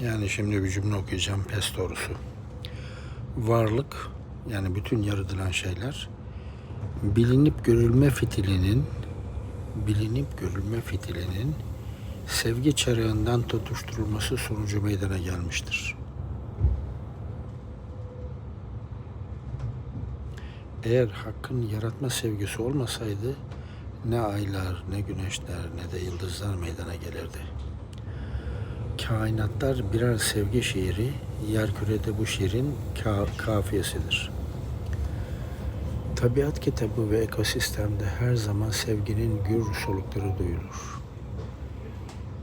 Yani şimdi bir cümle okuyacağım pes doğrusu. Varlık yani bütün yaratılan şeyler bilinip görülme fitilinin bilinip görülme fitilinin sevgi çarığından tutuşturulması sonucu meydana gelmiştir. Eğer hakkın yaratma sevgisi olmasaydı ne aylar, ne güneşler, ne de yıldızlar meydana gelirdi. Kainatlar birer sevgi şiiri, yerkürede bu şiirin ka- kafiyesidir. Tabiat kitabı ve ekosistemde her zaman sevginin gür solukları duyulur.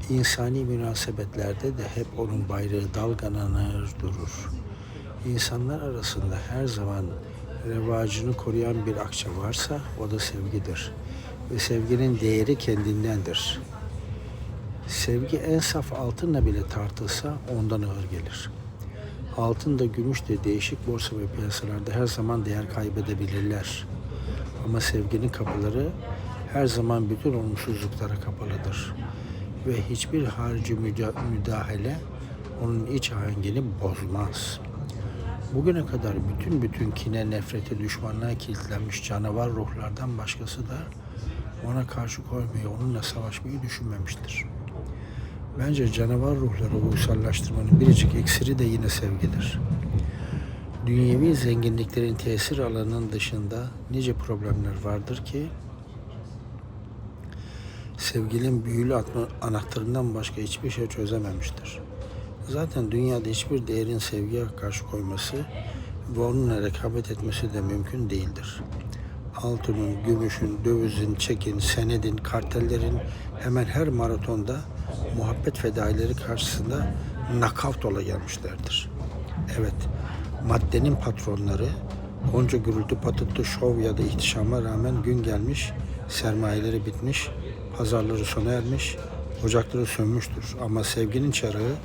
İnsani münasebetlerde de hep onun bayrağı dalgalanır durur. İnsanlar arasında her zaman revacını koruyan bir akça varsa o da sevgidir. Ve sevginin değeri kendindendir. Sevgi en saf altınla bile tartılsa ondan ağır gelir. Altın da gümüş de değişik borsa ve piyasalarda her zaman değer kaybedebilirler. Ama sevginin kapıları her zaman bütün olumsuzluklara kapalıdır. Ve hiçbir harici müda- müdahale onun iç ahengini bozmaz. Bugüne kadar bütün bütün kine, nefrete, düşmanlığa kilitlenmiş canavar ruhlardan başkası da ona karşı koymayı, onunla savaşmayı düşünmemiştir. Bence canavar ruhları uysallaştırmanın biricik iksiri de yine sevgidir. Dünyevi zenginliklerin tesir alanının dışında nice problemler vardır ki sevginin büyülü atma- anahtarından başka hiçbir şey çözememiştir. Zaten dünyada hiçbir değerin sevgiye karşı koyması ve onunla rekabet etmesi de mümkün değildir. Altının, gümüşün, dövizin, çekin, senedin, kartellerin hemen her maratonda muhabbet fedaileri karşısında nakavt ola gelmişlerdir. Evet, maddenin patronları onca gürültü patırtı şov ya da ihtişama rağmen gün gelmiş, sermayeleri bitmiş, pazarları sona ermiş, ocakları sönmüştür. Ama sevginin çarığı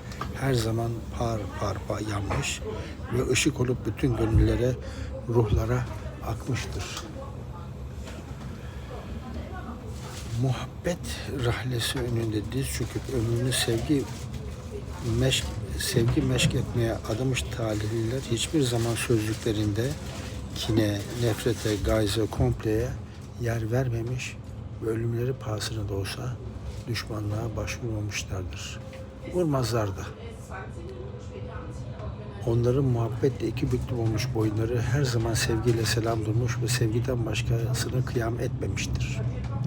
her zaman par par par yanmış ve ışık olup bütün gönüllere, ruhlara akmıştır. Muhabbet rahlesi önünde diz çöküp ömrünü sevgi meşk, sevgi meşk etmeye adamış talihliler hiçbir zaman sözlüklerinde kine, nefrete, gayze, kompleye yer vermemiş ve ölümleri pahasına da olsa düşmanlığa başvurmamışlardır. Vurmazlar da. Onların muhabbetle iki büklüm olmuş boyunları her zaman sevgiyle selam durmuş ve sevgiden başkasını kıyam etmemiştir.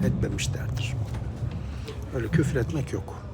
Etmemişlerdir. Öyle küfür etmek yok.